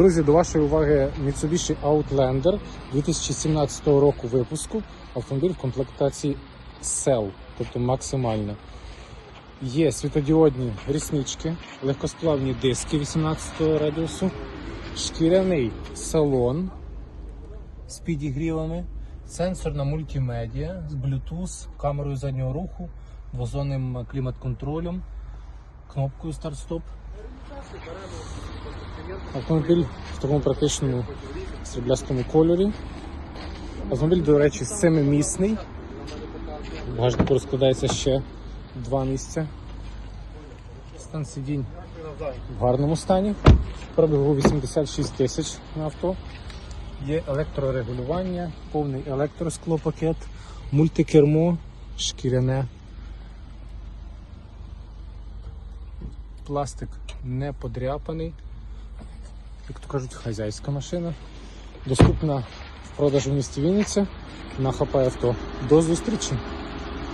Друзі, до вашої уваги Mitsubishi Outlander 2017 року випуску. Автомобіль в комплектації Cell, тобто максимальна. Є світодіодні ріснички, легкосплавні диски 18 радіусу, шкіряний салон з підігрівами, сенсорна мультимедіа з Bluetooth, камерою заднього руху, двозонним клімат-контролем, кнопкою старт-стоп. Автомобіль в такому практичному сріблястому кольорі. Автомобіль, до речі, семимісний. В багажнику розкладається ще два місця. Стан сидінь в гарному стані. Пробігу 86 тисяч на авто. Є електрорегулювання, повний електросклопакет, мультикермо, шкіряне. Пластик не подряпаний. Як то кажуть, хазяйська машина. Доступна в продажу в місті Вінниця на хапає авто. До зустрічі!